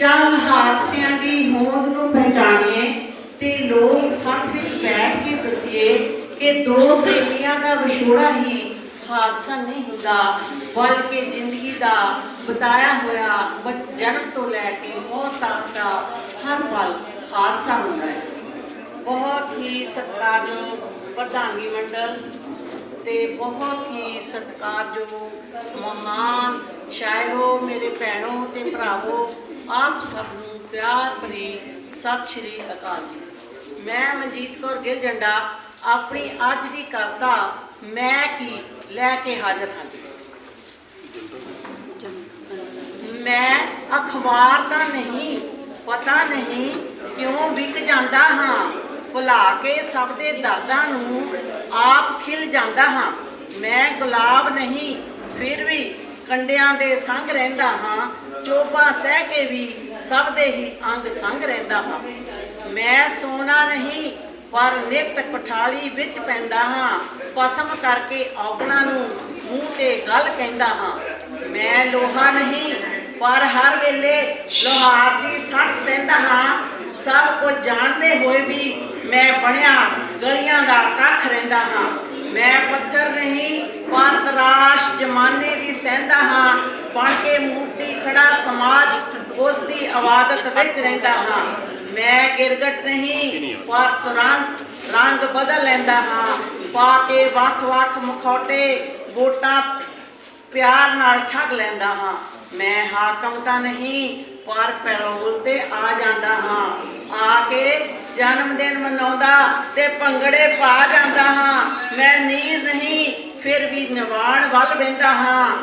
ਚੱਲ ਹਾਦਸਿਆਂ ਦੀ ਹੋਂਦ ਨੂੰ ਪਹਿਚਾਣੀਏ ਤੇ ਲੋਕ ਸਾਥ ਵਿੱਚ ਬੈਠ ਕੇ ਦਸੀਏ ਕਿ ਦੋ ਪ੍ਰੇਮੀਆਂ ਦਾ ਵਿਛੋੜਾ ਹੀ ਹਾਦਸਾ ਨਹੀਂ ਹੁੰਦਾ, ਬਲਕਿ ਜ਼ਿੰਦਗੀ ਦਾ ਬਤਾਇਆ ਹੋਇਆ ਜਨਮ ਤੋਂ ਲੈ ਕੇ ਮੌਤ ਤੱਕ ਦਾ ਹਰ ਪਲ ਹਾਦਸਾ ਹੁੰਦਾ ਹੈ। ਬਹੁਤ ਹੀ ਸਤਿਕਾਰਯੋਗ ਪ੍ਰਧਾਨਗੀ ਮੰਡਲ ਤੇ ਬਹੁਤ ਹੀ ਸਤਿਕਾਰਯੋਗ ਮਹਾਨ ਸ਼ਾਇਰੋ, ਮੇਰੇ ਭੈਣੋ ਤੇ ਭਰਾਵੋ ਆਪ ਸਭ ਨੂੰ ਪਿਆਰ ਭਰੀ ਸਤਿ ਸ਼੍ਰੀ ਅਕਾਲ ਜੀ। ਮੈਂ ਮਨਜੀਤ ਕੌਰ ਗਿੱਲ ਜੰਡਾ, ਆਪਣੀ ਅੱਜ ਦੀ ਕਵਿਤਾ, ਮੈਂ ਕੀ ਲੈ ਕੇ ਹਾਜ਼ਰ ਹਾਂ ਮੈਂ ਅਖਬਾਰ ਤਾਂ ਨਹੀਂ, ਪਤਾ ਨਹੀਂ ਕਿਉਂ ਵਿਕ ਜਾਂਦਾ ਹਾਂ, ਭੁਲਾ ਕੇ ਸਭ ਦੇ ਦਰਦਾਂ ਨੂੰ ਆਪ ਖਿਲ ਜਾਂਦਾ ਹਾਂ। ਮੈਂ ਗੁਲਾਬ ਨਹੀਂ, ਫਿਰ ਵੀ ਕੰਡਿਆਂ ਦੇ ਸੰਗ ਰਹਿੰਦਾ ਹਾਂ, ਚੋਬਾ ਸਹਿ ਕੇ ਵੀ ਸਭ ਦੇ ਹੀ ਅੰਗ ਸੰਗ ਰਹਿੰਦਾ ਹਾਂ। ਮੈਂ ਸੋਨਾ ਨਹੀਂ, ਪਰ ਨਿਤ ਕਠਾਲੀ ਵਿੱਚ ਪੈਂਦਾ ਹਾਂ। ਪਸਮ ਕਰਕੇ ਔਗਣਾ ਨੂੰ ਮੂੰਹ ਤੇ ਗੱਲ ਕਹਿੰਦਾ ਹਾਂ। ਮੈਂ ਲੋਹਾ ਨਹੀਂ, ਪਰ ਹਰ ਵੇਲੇ ਲੋਹਾਰ ਦੀ ਸੱਟ ਸਹਿੰਦਾ ਹਾਂ। ਸਭ ਕੁਝ ਜਾਣਦੇ ਹੋਏ ਵੀ ਮੈਂ ਬਣਿਆ ਗਲੀਆਂ ਦਾ ਕੱਖ ਰਹਿੰਦਾ ਹਾਂ। ਮੈਂ ਪੱਥਰ ਨਹੀਂ, ਪਰ ਤਰਾਸ਼ ਜਮਾਨੇ ਸਹਿੰਦਾ ਹਾਂ, ਬਣ ਕੇ ਮੂਰਤੀ ਖੜਾ ਸਮਾਜ ਉਸ ਦੀ ਆਵਾਦਤ ਵਿੱਚ ਰਹਿੰਦਾ ਹਾਂ। ਮੈਂ ਗਿਰਗਟ ਨਹੀਂ, ਪਰ ਤੁਰੰਤ ਰੰਗ ਬਦਲ ਲੈਂਦਾ ਹਾਂ। ਪਾ ਕੇ ਵੱਖ-ਵੱਖ ਮੁਖੌਟੇ ਵੋਟਾਂ ਪਿਆਰ ਨਾਲ ਠੱਗ ਲੈਂਦਾ ਹਾਂ। ਮੈਂ ਹਾਕਮ ਤਾਂ ਨਹੀਂ, ਪਰ ਪੈਰੋਲ ਤੇ ਆ ਜਾਂਦਾ ਹਾਂ। ਆ ਕੇ ਜਨਮ ਦਿਨ ਮਨਾਉਂਦਾ ਤੇ ਭੰਗੜੇ ਪਾ ਜਾਂਦਾ ਹਾਂ। ਮੈਂ ਨੀਰ ਨਹੀਂ ਫਿਰ ਵੀ ਨਿਵਾਣ ਵੱਲ ਵਹਿੰਦਾ ਹਾਂ।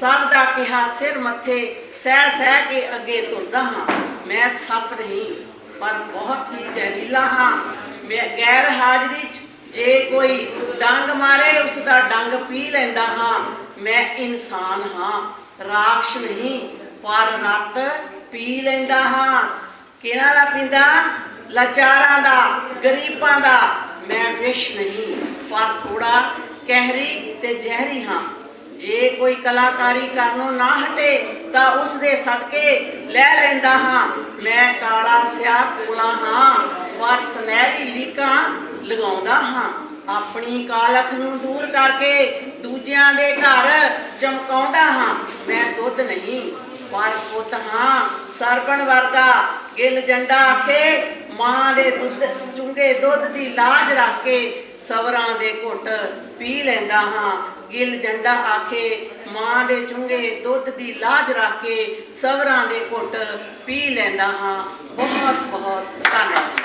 ਸਭ ਦਾ ਕਿਹਾ ਸਿਰ ਮੱਥੇ, ਸਹਿ ਸਹਿ ਕੇ ਅੱਗੇ ਤੁਰਦਾ ਹਾਂ। ਮੈਂ ਸੱਪ ਨਹੀਂ, ਪਰ ਬਹੁਤ ਹੀ ਜ਼ਹਿਰੀਲਾ ਹਾਂ। ਮੈਂ ਗੈਰ ਹਾਜ਼ਰੀ 'ਚ ਜੇ ਕੋਈ ਡੰਗ ਮਾਰੇ, ਉਸ ਦਾ ਡੰਗ ਪੀ ਲੈਂਦਾ ਹਾਂ। ਮੈਂ ਇਨਸਾਨ ਹਾਂ, ਰਾਖਸ਼ ਨਹੀਂ, ਪਰ ਰਤ ਪੀ ਲੈਂਦਾ ਹਾਂ। ਕਿਹਨਾਂ ਦਾ ਪੀਂਦਾ? ਲਾਚਾਰਾਂ ਦਾ, ਗਰੀਬਾਂ ਦਾ। ਮੈਂ ਵਿਸ਼ ਨਹੀਂ, ਪਰ ਥੋੜਾ ਕਹਿਰੀ ਤੇ ਜ਼ਹਿਰੀ ਹਾਂ। ਜੇ ਕੋਈ ਕਲਾਕਾਰੀ ਕਰਨੋਂ ਨਾ ਹਟੇ ਤਾਂ ਉਸ ਦੇ ਸਦਕੇ ਲੈ ਲੈਂਦਾ ਹਾਂ। ਮੈਂ ਕਾਲਾ ਸਿਆਹ ਕੋਲਾ ਹਾਂ, ਪਰ ਸੁਨਹਿਰੀ ਲੀਕਾਂ ਲਗਾਉਂਦਾ ਹਾਂ। ਆਪਣੀ ਕਾਲਖ ਨੂੰ ਦੂਰ ਕਰਕੇ ਦੂਜਿਆਂ ਦੇ ਘਰ ਚਮਕਾਉਂਦਾ ਹਾਂ। ਮੈਂ ਦੁੱਧ ਨਹੀਂ, ਪਰ ਪੁੱਤ ਹਾਂ, ਸਰਬਣ ਵਰਗਾ ਗਿੱਲ ਜੰਡਾ ਆਖੇ, ਮਾਂ ਦੇ ਦੁੱਧ, ਚੁੰਗੇ ਦੁੱਧ ਦੀ ਲਾਜ ਰੱਖ ਕੇ ਸਵਰਾਂ ਦੇ ਘੁੱਟ ਪੀ ਲੈਂਦਾ ਹਾਂ। ਗਿੱਲ ਜੰਡਾ ਆਖੇ, ਮਾਂ ਦੇ ਚੁੰਗੇ ਦੁੱਧ ਦੀ ਲਾਜ ਰੱਖ ਕੇ ਸਵਰਾਂ ਦੇ ਘੁੱਟ ਪੀ ਲੈਂਦਾ ਹਾਂ। ਬਹੁਤ ਬਹੁਤ ਧੰਨਵਾਦ।